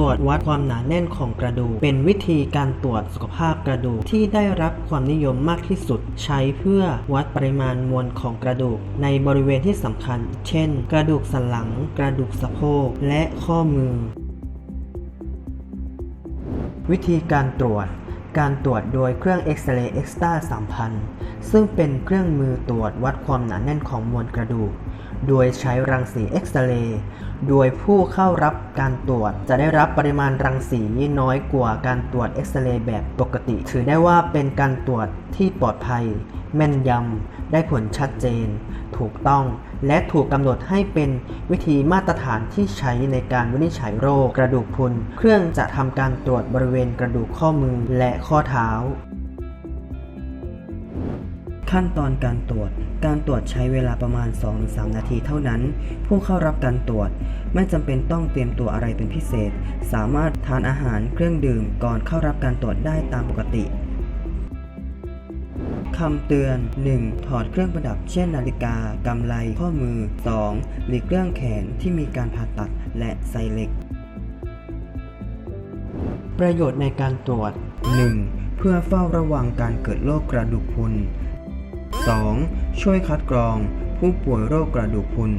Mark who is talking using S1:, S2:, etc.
S1: รวจวัดความหนาแน่นของกระดูก เป็นวิธีการตรวจสุขภาพกระดูกที่ได้รับความนิยมมากที่สุด ใช้เพื่อวัดปริมาณมวลของกระดูก ในบริเวณที่สำคัญ เช่น กระดูกสันหลัง กระดูกสะโพก และข้อมือ วิธีการตรวจการตรวจโดยเครื่องเอ็กซเรย์เอ็กซ์ต้า3000 ซึ่งเป็นเครื่องมือตรวจวัดความหนาแน่นของมวลกระดูก โดยใช้รังสีเอ็กซเรย์ โดยผู้เข้ารับการตรวจจะได้รับปริมาณรังสีน้อยกว่าการตรวจเอ็กซเรย์แบบปกติ ถือได้ว่าเป็นการตรวจที่ปลอดภัย แม่นยำ ได้ผลชัดเจน ถูกต้อง และถูกกำหนดให้เป็นวิธีมาตรฐานที่ใช้ในการวินิจฉัยโรคกระดูกพรุน เครื่องจะทำการตรวจบริเวณกระดูกข้อมือและข้อเท้า ขั้นตอนการตรวจ การตรวจใช้เวลาประมาณ 2-3 นาทีเท่านั้น ผู้เข้ารับการตรวจ ไม่จำเป็นต้องเตรียมตัวอะไรเป็นพิเศษ สามารถทานอาหารเครื่องดื่มก่อนเข้ารับการตรวจได้ตามปกติคำเตือน 1. ถอดเครื่องประดับเช่นนาฬิกา กำไล ข้อมือ 2. หลีกเลี่ยงแขนที่มีการผ่าตัดและใส่เหล็ก ประโยชน์ในการตรวจ 1. เพื่อเฝ้าระวังการเกิดโรคกระดูกพรุน 2. ช่วยคัดกรองผู้ป่วยโรคกระดูกพรุน